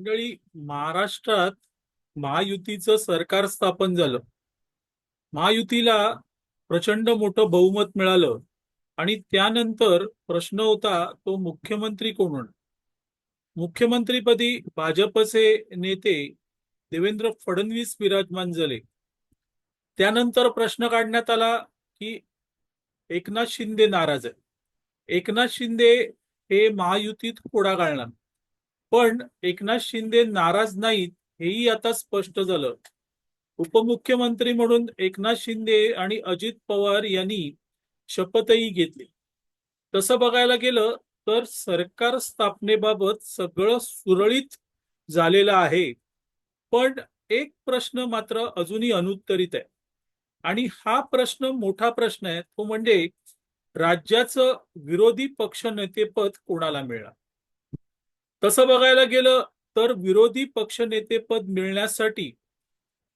मंडळी महाराष्ट्रात महायुतीचं सरकार स्थापन झालं. महायुतीला प्रचंड मोठं बहुमत मिळालं आणि त्यानंतर प्रश्न होता तो मुख्यमंत्री कोण होणार? मुख्यमंत्रीपदी भाजपचे नेते देवेंद्र फडणवीस विराजमान झाले. त्यानंतर प्रश्न काढण्यात आला की एकनाथ शिंदे नाराज आहे एकनाथ शिंदे हे महायुतीत कोडा घालणार? पण एकनाथ शिंदे नाराज नाहीत हेही आता स्पष्ट झालं. उपमुख्यमंत्री म्हणून एकनाथ शिंदे आणि अजित पवार यांनी शपथही घेतली. तसं बघायला गेलं तर सरकार स्थापनेबाबत सगळं सुरळीत झालेलं आहे. पण एक प्रश्न मात्र अजूनही अनुत्तरित आहे. आणि हा प्रश्न मोठा प्रश्न आहे तो म्हणजे राज्याचं विरोधी पक्ष नेतेपद कोणाला मिळणार? तसं बघायला गेलं तर विरोधी पक्षनेतेपद मिळण्यासाठी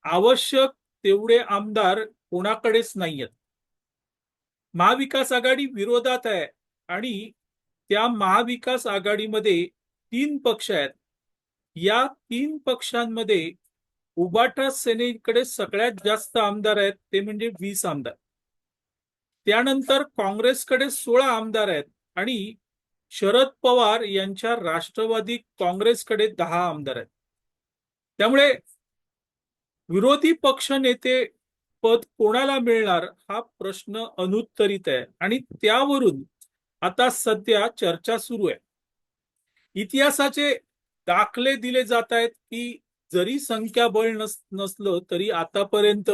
आवश्यक तेवढे आमदार कोणाकडेच नाहीयेत. महाविकास आघाडी विरोधात आहे आणि त्या महाविकास आघाडीमध्ये तीन पक्ष आहेत. या तीन पक्षांमध्ये उबाटा सेनेकडे सगळ्यात जास्त आमदार आहेत ते म्हणजे वीस आमदार. त्यानंतर काँग्रेसकडे सोळा आमदार आहेत आणि शरद पवार यांच्या राष्ट्रवादी काँग्रेसकडे दहा आमदार आहेत. त्यामुळे विरोधी पक्ष नेते पद कोणाला मिळणार हा प्रश्न अनुत्तरित आहे. आणि त्यावरून आता सध्या चर्चा सुरू आहे. इतिहासाचे दाखले दिले जात आहेत की जरी संख्याबळ नस नसलं तरी आतापर्यंत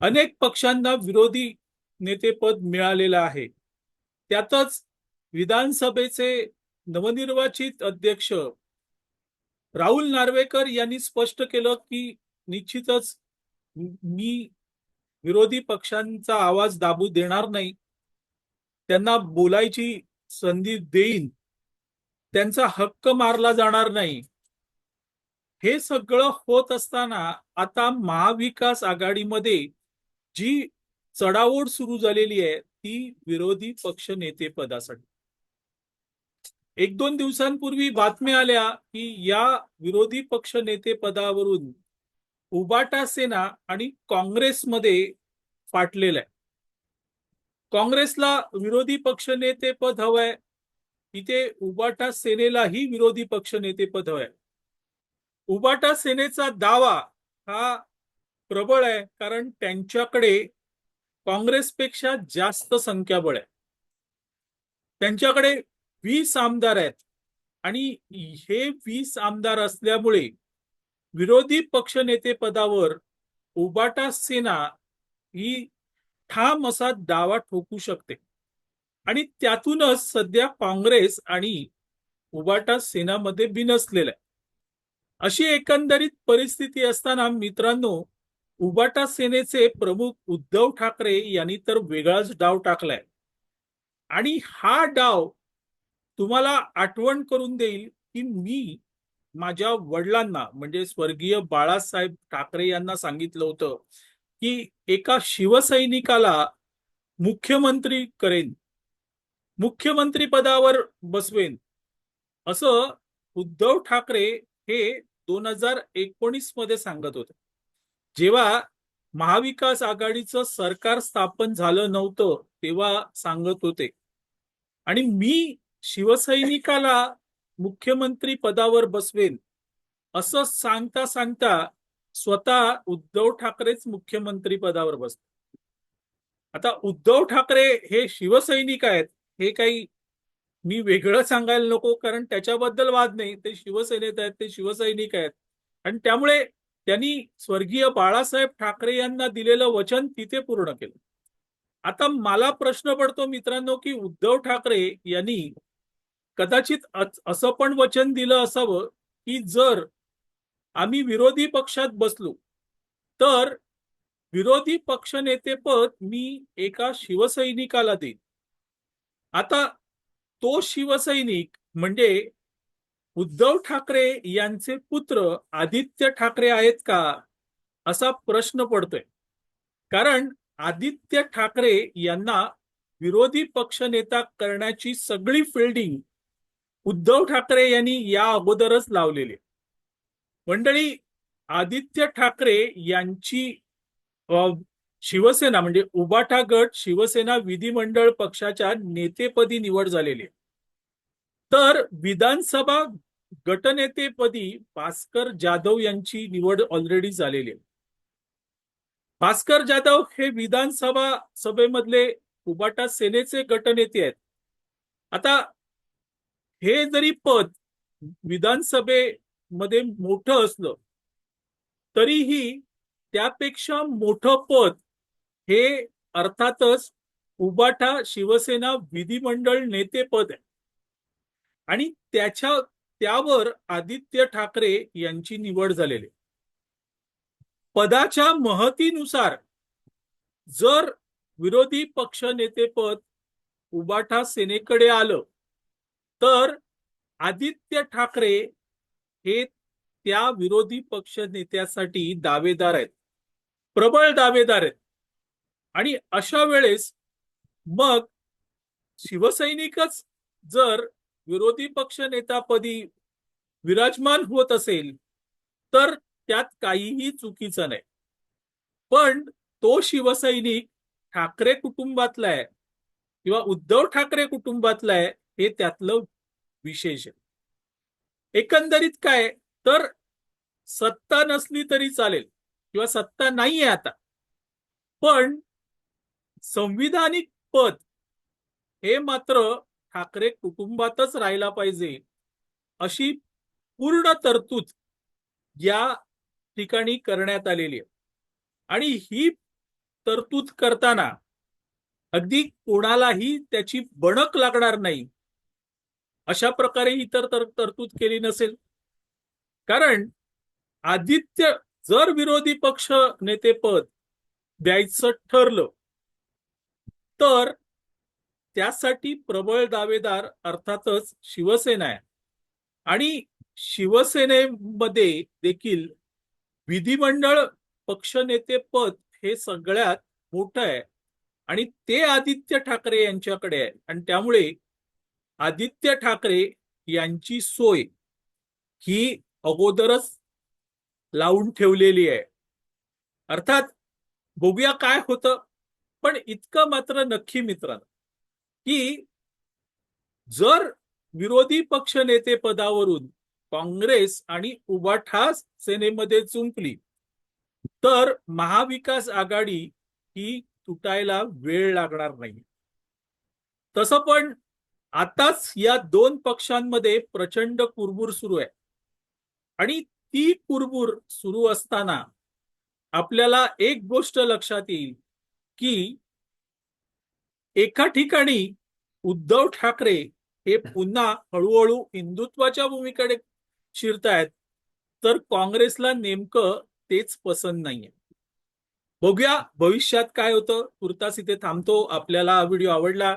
अनेक पक्षांना विरोधी नेतेपद मिळालेलं आहे. त्यातच विधानसभेचे नवनिर्वाचित अध्यक्ष राहुल नार्वेकर यांनी स्पष्ट केलं की निश्चितच मी विरोधी पक्षांचा आवाज दाबू देणार नाही. त्यांना बोलायची संधी देईन. त्यांचा हक्क मारला जाणार नाही. हे सगळं होत असताना आता महाविकास आघाडीमध्ये जी चढाओढ सुरू झालेली आहे ती विरोधी पक्ष नेते पदासाठी एक दोन दिवसांपूर्वी बातम्या आल्या की या विरोधी पक्ष नेते पदावरून उबाटा सेना आणि काँग्रेसमध्ये फाटलेलं आहे. काँग्रेसला विरोधी पक्ष नेते पद हवंय इथे उबाटा सेनेलाही विरोधी पक्ष नेते पद हवंय. उबाटा सेनेचा दावा हा प्रबळ आहे कारण त्यांच्याकडे काँग्रेसपेक्षा जास्त संख्याबळ आहे. त्यांच्याकडे वीस आमदार आहेत. आणि हे वीस आमदार असल्यामुळे विरोधी पक्षनेते पदावर उबाटा सेना ही ठाम असा दावा ठोकू शकते. आणि त्यातूनच सध्या काँग्रेस आणि उबाटा सेनामध्ये बिनसलेला आहे. अशी एकंदरीत परिस्थिती असताना मित्रांनो उबाटा सेनेचे प्रमुख उद्धव ठाकरे यांनी तर वेगळाच डाव टाकलाय. आणि हा डाव तुम्हाला आठवण करून देईल की मी माझ्या वडिलांना म्हणजे स्वर्गीय बाळासाहेब ठाकरे यांना सांगितलं होतं की एका शिवसैनिकाला मुख्यमंत्री करेन. मुख्यमंत्री पदावर बसवेन. असं उद्धव ठाकरे हे दोन हजार एकोणीसमध्ये सांगत होते. जेव्हा महाविकास आघाडीचं सरकार स्थापन झालं नव्हतं तेव्हा सांगत होते. आणि मी शिवसैनिकाला मुख्यमंत्री पदावर बसवेन असं सांगता सांगता स्वतः उद्धव ठाकरेच मुख्यमंत्री पदावर बसतात. आता उद्धव ठाकरे हे शिवसैनिक आहेत हे काही मी वेगळं सांगायला नको कारण त्याच्याबद्दल वाद नाही. ते शिवसेनेत आहेत ते शिवसैनिक आहेत. आणि त्यामुळे त्यांनी स्वर्गीय बाळासाहेब ठाकरे यांना दिलेलं वचन तिथे पूर्ण केलं. आता मला प्रश्न पडतो मित्रांनो की उद्धव ठाकरे यांनी कदाचित असं पण वचन दिलं असावं की जर आम्ही विरोधी पक्षात बसलो तर विरोधी पक्षनेतेपद मी एका शिवसैनिकाला देईन. आता तो शिवसैनिक म्हणजे उद्धव ठाकरे यांचे पुत्र आदित्य ठाकरे आहेत का असा प्रश्न पडतोय. कारण आदित्य ठाकरे यांना विरोधी पक्षनेता करण्याची सगळी फिल्डिंग उद्धव ठाकरे यांनी या अगोदरच लावलेले. मंडळी आदित्य ठाकरे यांची शिवसेना म्हणजे उबाठा गट शिवसेना विधिमंडळ पक्षाच्या नेतेपदी निवड झालेली आहे. तर विधानसभा गटनेतेपदी भास्कर जाधव यांची निवड ऑलरेडी झालेली आहे. भास्कर जाधव हे विधानसभा सभेमधले उबाटा सेनेचे गटनेते आहेत. आता हे जरी पद विधानसभेमध्ये मोठं असलं तरीही त्यापेक्षा मोठं पद हे अर्थातच उबाठा शिवसेना विधिमंडळ नेतेपद आहे आणि त्याच्या त्यावर आदित्य ठाकरे यांची निवड झालेली आहे. पदाच्या महतीनुसार जर विरोधी पक्ष नेतेपद उबाठा सेनेकडे आलं तर आदित्य ठाकरे हे त्या विरोधी पक्ष नेत्यासाठी दावेदार आहेत. प्रबळ दावेदार आहेत. आणि अशा वेळेस मग शिवसैनिकच जर विरोधी पक्ष नेतापदी विराजमान होत असेल तर त्यात काहीही चुकीचं नाही. पण तो शिवसैनिक ठाकरे कुटुंबातला आहे किंवा उद्धव ठाकरे कुटुंबातला आहे हे त्यातलं विशेष आहे. एकंदरीत काय तर सत्ता नसली तरी चालेल किंवा सत्ता नाहीये आता. पण संविधानिक पद हे मात्र ठाकरे कुटुंबातच राहायला पाहिजे अशी पूर्ण तरतूद या ठिकाणी करण्यात आलेली आहे. आणि ही तरतूद करताना अगदी कोणालाही त्याची बणक लागणार नाही. अशा प्रकारे इतर तर- तरतूद केली नसेल. कारण आदित्य जर विरोधी पक्ष नेतेपद द्यायचं ठरलं तर त्यासाठी प्रबळ दावेदार अर्थातच शिवसेना आहे. आणि शिवसेनेमध्ये देखील विधिमंडळ पक्षनेतेपद हे सगळ्यात मोठं आहे. आणि ते आदित्य ठाकरे यांच्याकडे आहे. आणि त्यामुळे आदित्य ठाकरे यांची सोय ही अगोदरच लावून ठेवलेली आहे. अर्थात बघूया काय होतं. पण इतकं मात्र नक्की मित्रांनो की जर विरोधी पक्ष नेते पदावरून काँग्रेस आणि उबाठा सेनेमध्ये चुंपली तर महाविकास आघाडी ही तुटायला वेळ लागणार नाही. तसं पण आताच या दोन पक्षांमध्ये प्रचंड कुरबूर सुरू आहे. आणि ती कुरबूर सुरू असताना आपल्याला एक गोष्ट लक्षात येईल की एका ठिकाणी उद्धव ठाकरे हे पुन्हा हळूहळू हिंदुत्वाच्या भूमीकडे शिरतायत तर काँग्रेसला नेमकं तेच पसंत नाहीये. बघूया भविष्यात काय होतं. तुर्तास इथे थांबतो. आपल्याला हा व्हिडिओ आवडला